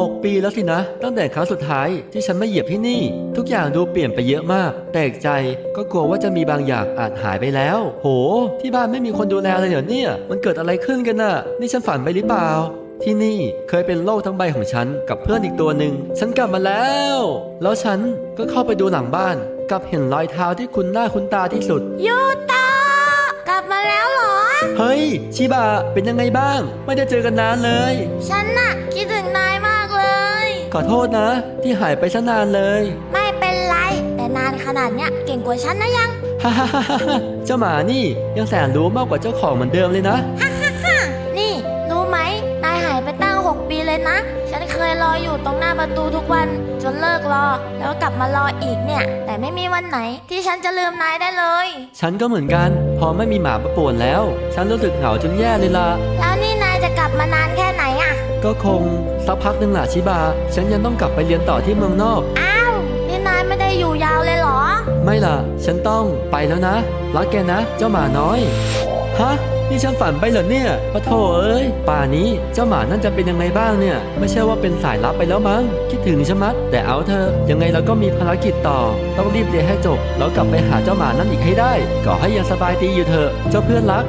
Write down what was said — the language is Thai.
6 ปีแล้วสินะ ตั้งแต่ครั้งสุดท้ายที่ฉันมาเหยียบที่นี่ ทุกอย่างดูเปลี่ยนไปเยอะมากแตกใจก็กลัวว่าจะมีบางอย่างอาจหายไปแล้ว โห ที่บ้านไม่มีคนดูแลเลยเหรอเนี่ย มันเกิดอะไรขึ้นกันน่ะ นี่ฉันฝันไปหรือเปล่าที่นี่เคยเป็นโลกทั้งใบของฉันกับเพื่อนอีกตัวหนึ่ง ฉันกลับมาแล้ว แล้วฉันก็เข้าไปดูหลังบ้าน กับเห็นรอยเท้าที่คุ้นหน้าคุ้นตาที่สุด ยูตะกลับมาแล้วเหรอ เฮ้ย ชิบะเป็นยังไงบ้าง ไม่ได้เจอกันนานเลย ฉันน่ะคิดถึงนายมากเลย ขอโทษนะ ที่หายไปซะนานเลย ไม่เป็นไร แต่นานขนาดเนี้ยเก่งกว่าฉันนะยัง ฮ่าฮ่าฮ่าฮ่าเจ้าหมานี่ยังแสนรู้มากกว่าเจ้าของเหมือนเดิมเลยนะ นี่รู้ไหมนายหายไปตั้ง 6 ปีเลยนะ ฉันเคยรออยู่ตรงหน้าประตูทุกวัน จนเลิกรอ แล้วกลับมารออีกเนี่ย แต่ไม่มีวันไหนที่ฉันจะลืมนายได้เลย ฉันก็เหมือนกัน พอไม่มีหมามาป่วนแล้ว ฉันรู้สึกเหงาจนแย่เลยล่ะ แล้วนี่นายจะกลับมานานแค่ไหนอะก็คงสักพักหนึ่งแหละชิบะฉันยังต้องกลับไปเรียนต่อที่เมืองนอก อ้าว นี่นายไม่ได้อยู่ยาวเลยเหรอ ไม่ล่ะ ฉันต้องไปแล้วนะ รักแกนะ เจ้าหมาน้อย ฮะ นี่ฉันฝันไปเหรอเนี่ยปะโถเอ้ย ป่านี้เจ้าหมานั่นจะเป็นยังไงบ้างเนี่ย ไม่ใช่ว่าเป็นสายลับไปแล้วมั้ง คิดถึงชะมัด แต่เอาเธอะยังไงเราก็มีภารกิจต่อ ต้องรีบเรียนให้จบ แล้วกลับไปหาเจ้าหมานั่นอีกให้ได้ ก่อให้ยังสบายดีอยู่เถอะ เจ้าเพื่อนรัก